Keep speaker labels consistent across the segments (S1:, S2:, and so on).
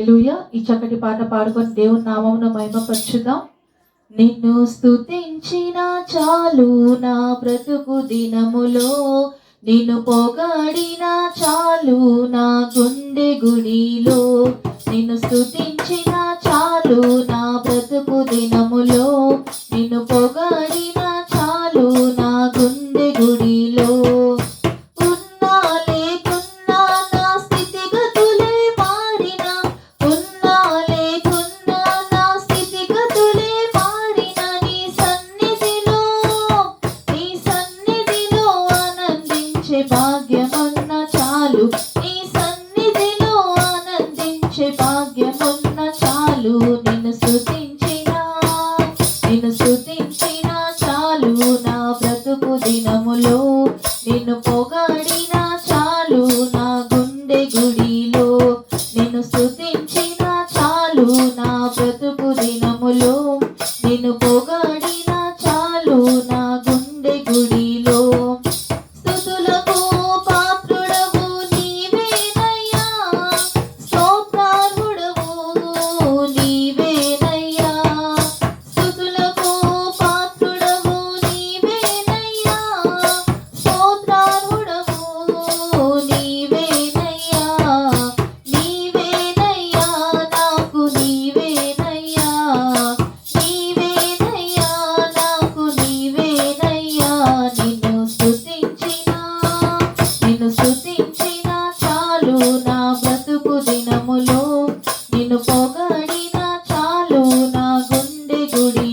S1: ఈ చక్కటి పాట పాడుకొని దేవుని నామమును మహిమపరచుదాం. నిన్ను స్థుతించిన చాలు నా బ్రతుకు దినములో. నిన్ను పొగాడిన చాలు నా గుండె గుడిలో. నిన్ను స్థుతించిన చాలు నా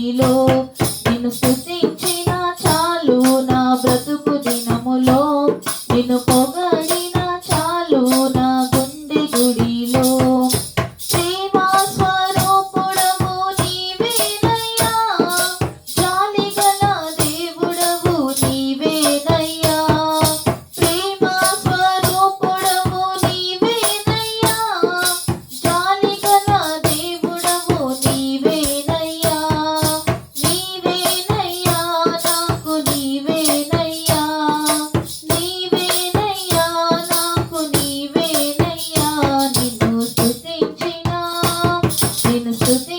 S1: hilo y no నేను శృతి